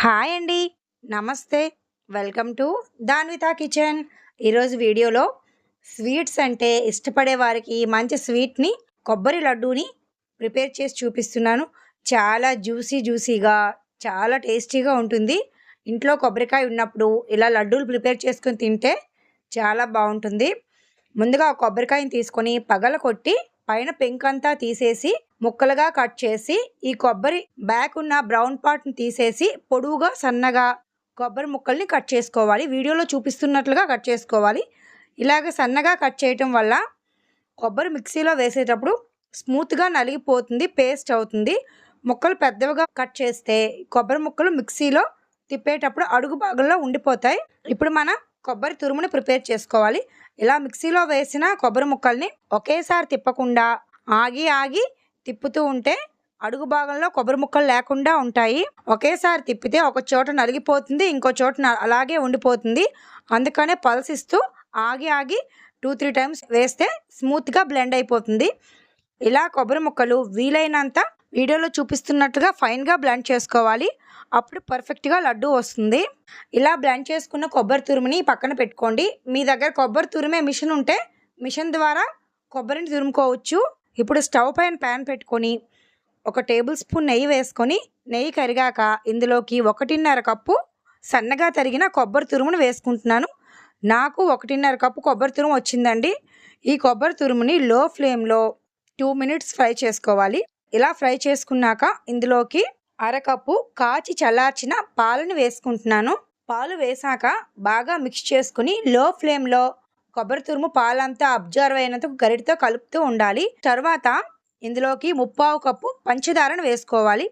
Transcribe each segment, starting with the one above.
Hi అండి. నమస్తే. Welcome to Danvitha kitchen. ఈరోజు వీడియోలో స్వీట్స్ అంటే ఇష్టపడే వారికి మంచి స్వీట్ని కొబ్బరి లడ్డూని ప్రిపేర్ చేసి చూపిస్తున్నాను. చాలా జ్యూసీ జ్యూసీగా చాలా టేస్టీగా ఉంటుంది. ఇంట్లో కొబ్బరికాయ ఉన్నప్పుడు ఇలా లడ్డూలు ప్రిపేర్ చేసుకొని తింటే చాలా బాగుంటుంది. ముందుగా కొబ్బరికాయని తీసుకొని పగల కొట్టి పైన పెంకంతా తీసేసి ముక్కలుగా కట్ చేసి ఈ కొబ్బరి బ్యాక్ ఉన్న బ్రౌన్ పార్ట్ని తీసేసి పొడువుగా సన్నగా కొబ్బరి ముక్కల్ని కట్ చేసుకోవాలి. వీడియోలో చూపిస్తున్నట్లుగా కట్ చేసుకోవాలి. ఇలాగ సన్నగా కట్ చేయటం వల్ల కొబ్బరి మిక్సీలో వేసేటప్పుడు స్మూత్గా నలిగిపోతుంది పేస్ట్ అవుతుంది. ముక్కలు పెద్దవిగా కట్ చేస్తే కొబ్బరి ముక్కలు మిక్సీలో తిప్పేటప్పుడు అడుగు భాగంలో ఉండిపోతాయి. ఇప్పుడు మనం కొబ్బరి తురుముని ప్రిపేర్ చేసుకోవాలి. ఇలా మిక్సీలో వేసిన కొబ్బరి ముక్కల్ని ఒకేసారి తిప్పకుండా ఆగి ఆగి తిప్పుతూ ఉంటే అడుగు భాగంలో కొబ్బరి ముక్కలు లేకుండా ఉంటాయి. ఒకేసారి తిప్పితే ఒక చోట నలిగిపోతుంది ఇంకో చోట అలాగే ఉండిపోతుంది. అందుకనే పల్సిస్తూ ఆగి ఆగి టూ త్రీ టైమ్స్ వేస్తే స్మూత్గా బ్లెండ్ అయిపోతుంది. ఇలా కొబ్బరి ముక్కలు వీలైనంత వీడియోలో చూపిస్తున్నట్టుగా ఫైన్గా బ్లెండ్ చేసుకోవాలి. అప్పుడు పర్ఫెక్ట్గా లడ్డు వస్తుంది. ఇలా బ్లెండ్ చేసుకున్న కొబ్బరి తురుముని పక్కన పెట్టుకోండి. మీ దగ్గర కొబ్బరి తురిమే మిషన్ ఉంటే మిషన్ ద్వారా కొబ్బరిని తురుముకోవచ్చు. ఇప్పుడు స్టవ్ పైన ప్యాన్ పెట్టుకొని ఒక టేబుల్ స్పూన్ నెయ్యి వేసుకొని నెయ్యి కరిగాక ఇందులోకి ఒకటిన్నర కప్పు సన్నగా తరిగిన కొబ్బరి తురుమును వేసుకుంటున్నాను. నాకు ఒకటిన్నర కప్పు కొబ్బరి తురుము వచ్చిందండి. ఈ కొబ్బరి తురుముని లో ఫ్లేమ్లో టూ మినిట్స్ ఫ్రై చేసుకోవాలి. ఇలా ఫ్రై చేసుకున్నాక ఇందులోకి అరకప్పు కాచి చల్లార్చిన పాలను వేసుకుంటున్నాను. పాలు వేసాక బాగా మిక్స్ చేసుకుని లో ఫ్లేమ్లో కొబ్బరి తురుము పాలంతా అబ్జర్వ్ అయినంత గరిటితో కలుపుతూ ఉండాలి. తర్వాత ఇందులోకి ముప్పావు కప్పు పంచదారను వేసుకోవాలి.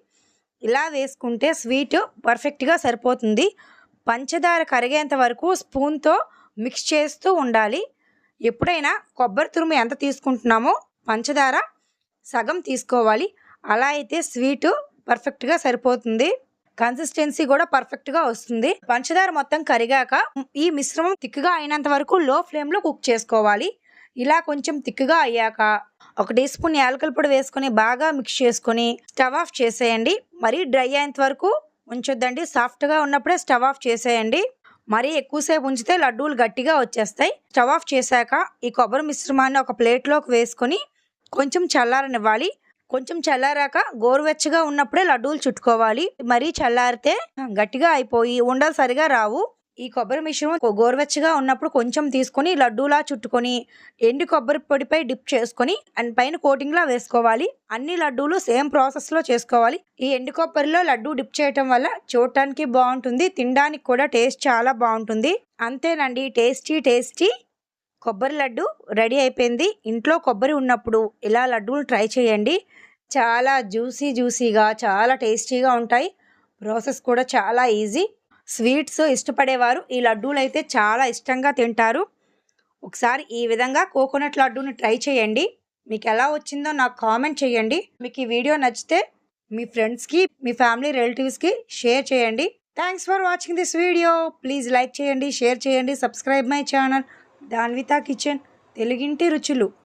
ఇలా వేసుకుంటే స్వీట్ పర్ఫెక్ట్గా సరిపోతుంది. పంచదార కరిగేంత వరకు స్పూన్తో మిక్స్ చేస్తూ ఉండాలి. ఎప్పుడైనా కొబ్బరి తురుము ఎంత తీసుకుంటున్నామో పంచదార సగం తీసుకోవాలి. అలా అయితే స్వీటు పర్ఫెక్ట్గా సరిపోతుంది. కన్సిస్టెన్సీ కూడా పర్ఫెక్ట్గా వస్తుంది. పంచదార మొత్తం కరిగాక ఈ మిశ్రమం తిక్కుగా అయినంత వరకు లో ఫ్లేమ్లో కుక్ చేసుకోవాలి. ఇలా కొంచెం తిక్కుగా అయ్యాక ఒక టీ స్పూన్ యాలకల పొడి వేసుకొని బాగా మిక్స్ చేసుకొని స్టవ్ ఆఫ్ చేసేయండి. మరీ డ్రై అయ్యేంత వరకు ఉంచొద్దండి. సాఫ్ట్గా ఉన్నప్పుడే స్టవ్ ఆఫ్ చేసేయండి. మరీ ఎక్కువసేపు ఉంచితే లడ్డూలు గట్టిగా వచ్చేస్తాయి. స్టవ్ ఆఫ్ చేశాక ఈ కొబ్బరి మిశ్రమాన్ని ఒక ప్లేట్లోకి వేసుకొని కొంచెం చల్లారనివ్వాలి. కొంచెం చల్లారాక గోరువెచ్చగా ఉన్నప్పుడే లడ్డూలు చుట్టుకోవాలి. మరీ చల్లారితే గట్టిగా అయిపోయి ఉండలు సరిగా రావు. ఈ కొబ్బరి మిశ్రమం గోరువెచ్చగా ఉన్నప్పుడు కొంచెం తీసుకొని లడ్డూలా చుట్టుకొని ఎండు కొబ్బరి పొడిపై డిప్ చేసుకొని అండ్ పైన కోటింగ్లా వేసుకోవాలి. అన్ని లడ్డూలు సేమ్ ప్రాసెస్లో చేసుకోవాలి. ఈ ఎండు కొబ్బరిలో లడ్డూ డిప్ చేయటం వల్ల చూడటానికి బాగుంటుంది. తినడానికి కూడా టేస్ట్ చాలా బాగుంటుంది. అంతేనండి. Tasty tasty. కొబ్బరి లడ్డు రెడీ అయిపోయింది. ఇంట్లో కొబ్బరి ఉన్నప్పుడు ఇలా లడ్డూలు ట్రై చేయండి. చాలా జ్యూసీ జ్యూసీగా చాలా టేస్టీగా ఉంటాయి. ప్రాసెస్ కూడా చాలా ఈజీ. స్వీట్స్ ఇష్టపడేవారు ఈ లడ్డూలు అయితే చాలా ఇష్టంగా తింటారు. ఒకసారి ఈ విధంగా కోకోనట్ లడ్డూని ట్రై చేయండి. మీకు ఎలా వచ్చిందో నాకు కామెంట్ చేయండి. మీకు ఈ వీడియో నచ్చితే మీ ఫ్రెండ్స్కి మీ ఫ్యామిలీ రిలేటివ్స్కి షేర్ చేయండి. Thanks for watching this video. Please like చేయండి షేర్ చేయండి subscribe my channel. Danvitha kitchen తెలుగింటి రుచులు.